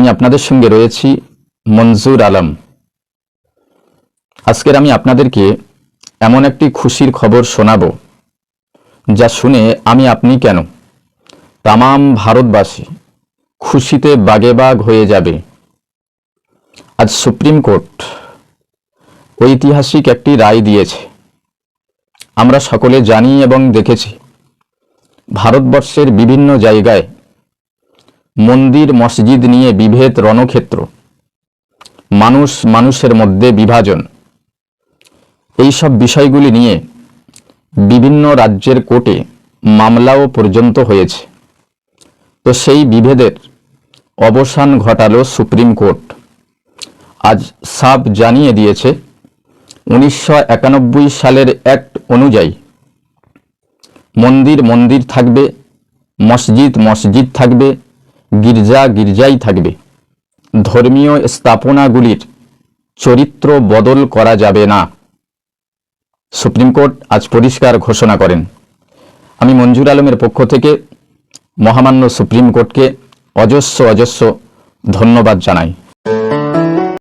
আমি আপনাদের সঙ্গে রয়েছি মঞ্জুর আলম। আজকের আমি আপনাদেরকে এমন একটি খুশির খবর শোনাব, যা শুনে আমি আপনি কেন? তামাম ভারতবাসী খুশিতে বাগেবাগ হয়ে যাবে। আজ সুপ্রিম কোর্ট ঐতিহাসিক একটি রায় দিয়েছে। আমরা সকলে জানি এবং দেখেছি, ভারতবর্ষের বিভিন্ন জায়গায় মন্দির, মসজিদ নিয়ে বিভেদ রণক্ষেত্র। মানুষ মানুষের মধ্যে বিভাজন। এই সব বিষয়গুলি নিয়ে বিভিন্ন রাজ্যের কোর্টে মামলাও পর্যন্ত হয়েছে। তো সেই বিভেদের অবসান ঘটালো সুপ্রিম কোর্ট। আজ সাব জানিয়ে দিয়েছে, উনিশশো একানব্বই সালের অ্যাক্ট অনুযায়ী মন্দির মন্দির থাকবে, মসজিদ মসজিদ থাকবে গির্জা গির্জাই থাকবে। ধর্মীয় স্থাপনাগুলির চরিত্র বদল করা যাবে না। সুপ্রিম কোর্ট আজ পরিষ্কার ঘোষণা করেন। আমি মঞ্জুর আলমের পক্ষ থেকে মহামান্য সুপ্রিম কোর্টকে অজস্র অজস্র ধন্যবাদ জানাই।